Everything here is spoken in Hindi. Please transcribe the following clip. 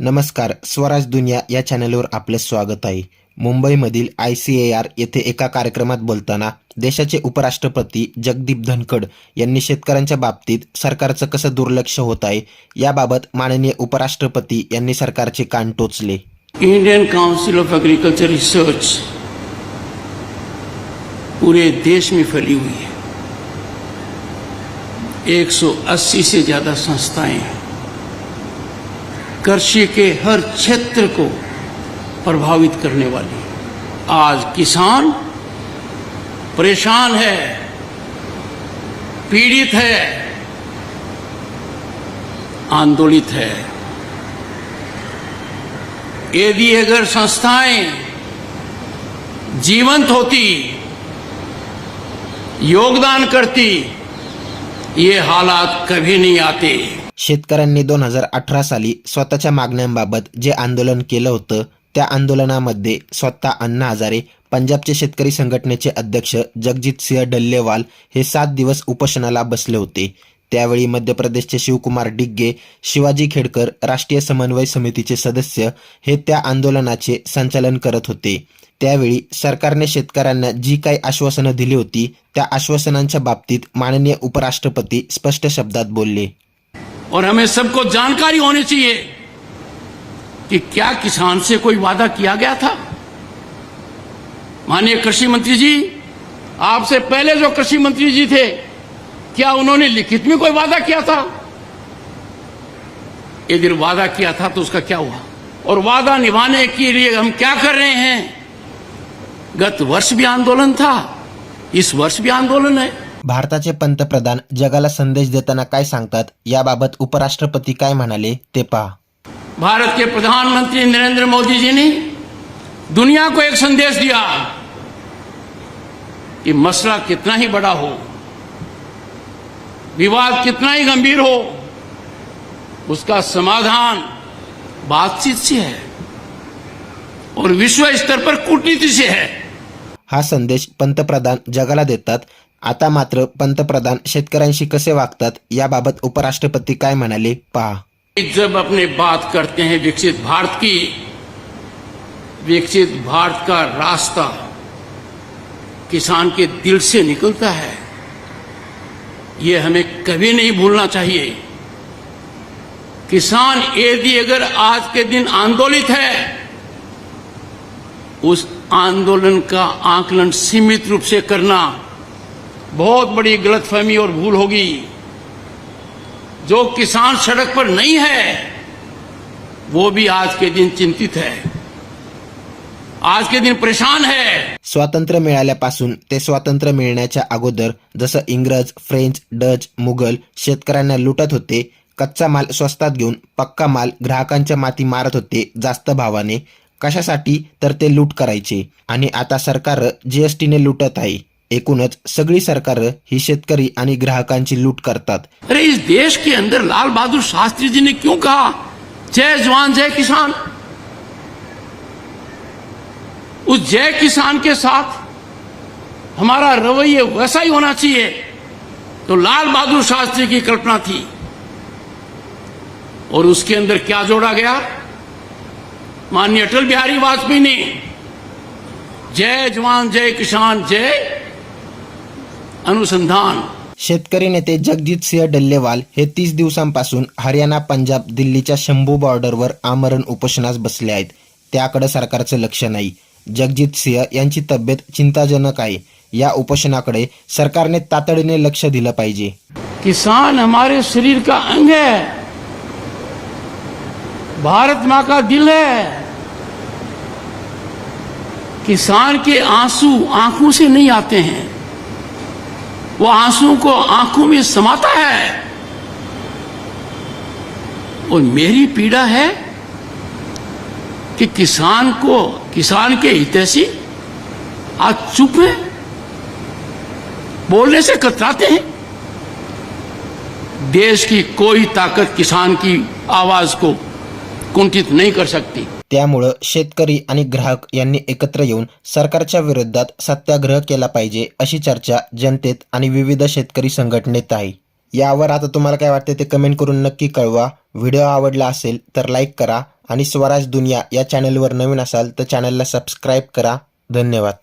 नमस्कार स्वराज दुनिया या चॅनलवर आपले स्वागत आहे. मुंबईमधील आय सी ए आर येथे एका कार्यक्रमात बोलताना देशाचे उपराष्ट्रपती जगदीप धनखड यांनी शेतकऱ्यांच्या बाबतीत सरकारचं कसं दुर्लक्ष होत आहे याबाबत माननीय उपराष्ट्रपती यांनी सरकारचे कान टोचले. Indian council of agriculture research पूरे देश में फैली हुई है। 180 से ज्यादा संस्थाएं हैं। कृषि के हर क्षेत्र को प्रभावित करने वाली आज किसान परेशान है, पीड़ित है, आंदोलित है। यदि अगर संस्थाएँ जीवंत होती, योगदान करती, ये हालात कभी नहीं आते। शेतकऱ्यांनी दोन हजार अठरा साली स्वतःच्या मागण्यांबाबत जे आंदोलन केलं होतं त्या आंदोलनामध्ये स्वतः अण्णा हजारे पंजाबचे शेतकरी संघटनेचे अध्यक्ष जगजित सिंह डल्लेवाल हे सात दिवस उपोषणाला बसले होते. त्यावेळी मध्य प्रदेशचे शिवकुमार डिग्गे शिवाजी खेडकर राष्ट्रीय समन्वय समितीचे सदस्य हे त्या आंदोलनाचे संचालन करत होते. त्यावेळी सरकारने शेतकऱ्यांना जी काही आश्वासनं दिली होती त्या आश्वासनांच्या बाबतीत माननीय उपराष्ट्रपती स्पष्ट शब्दात बोलले. और हमें सबको जानकारी होनी चाहिए कि क्या किसान से कोई वादा किया गया था? माननीय कृषि मंत्री जी, आपसे पहले जो कृषि मंत्री जी थे, क्या उन्होंने लिखित में कोई वादा किया था? यदि वादा किया था तो उसका क्या हुआ? और वादा निभाने के लिए हम क्या कर रहे हैं? गत वर्ष भी आंदोलन था, इस वर्ष भी आंदोलन है। भारताचे पंतप्रधान जगाला संदेश देताना काय सांगतात? याबाबत उपराष्ट्रपती काय म्हणाले ते पहा. भारत के प्रधानमंत्री नरेंद्र मोदी जी ने दुनिया को एक संदेश दिया कि मसला कितना ही बड़ा हो विवाद कितना ही गंभीर हो उसका समाधान बातचीत से है और विश्व स्तर पर कूटनीति से है। हा संदेश पंतप्रधान जगाला देतात. आता मात्र पंतप्रधान शेतकऱ्यांशी कसे वागतात याबाबत उपराष्ट्रपती काय म्हणाले? पहा जब अपने बात करते हैं विकसित भारत की, विकसित भारत का रास्ता किसान के दिल से निकलता है, ये हमें कभी नहीं भूलना चाहिए। किसान यदि अगर आज के दिन आंदोलित है, उस आंदोलन का आकलन सीमित रूप से करना बहुत बड़ी गलतफहमी और भूल होगी। जो किसान सड़क पर नहीं है वो भी आज के दिन चिंतित है। आज के दिन परेशान है। स्वातंत्र्य मिळाल्यापासून ते स्वातंत्र्य मिळण्याच्या अगोदर जसं इंग्रज फ्रेंच डच मुघल शेतकऱ्यांना लुटत होते कच्चा माल स्वस्तात घेऊन पक्का माल ग्राहकांच्या माती मारत होते जास्त भावाने कशासाठी तर ते लूट करायचे. आणि आता सरकार जीएसटीने लुटत आहे. एकूणच सगळी सरकार ही शेतकरी आणि ग्राहकांची लूट करतात. अरे, इस देश के अंदर लाल बहादुर शास्त्री जी ने क्यों कहा? जय जवान, जय किसान। उस जय किसान के साथ हमारा रवैया वैसा ही होना चाहिए तो लाल बहादुर शास्त्री की कल्पना थी। और उसके अंदर क्या जोड़ा गया? माननीय अटल बिहारी वाजपेयी ने, जय जवान, जय किसान, जय अनुसंधान। शेतकरी नेते जगजित सिंह डल्लेवाल हे तीस दिवसांपासून हरियाणा पंजाब दिल्लीच्या शंभू बॉर्डरवर आमरण उपोषणास बसले आहेत. त्याकडे सरकारचं लक्ष नाही. जगजित सिंह यांची तब्येत चिंताजनक आहे. या उपोषणाकडे सरकारने तातडीने लक्ष दिलं पाहिजे. किसान हमारे शरीर का अंग है। भारत माँ का दिल है। किसान के आँसू आँखों से नहीं आते हैं। वो आँसू को आँखों में समाता है। और मेरी पीड़ा है कि किसान को, किसान के हितैषी आज चुप है, बोलने से कतराते हैं। देश की कोई ताकत किसान की आवाज़ को कुंठित नहीं कर सकती। त्यामुळं शेतकरी आणि ग्राहक यांनी एकत्र येऊन सरकारच्या विरोधात सत्याग्रह केला पाहिजे अशी चर्चा जनतेत आणि विविध शेतकरी संघटनेत आहे. यावर आता तुम्हाला काय वाटते ते कमेंट करून नक्की कळवा. व्हिडिओ आवडला असेल तर लाईक करा आणि स्वराज दुनिया या चॅनलवर नवीन असाल तर चॅनलला सबस्क्राईब करा. धन्यवाद.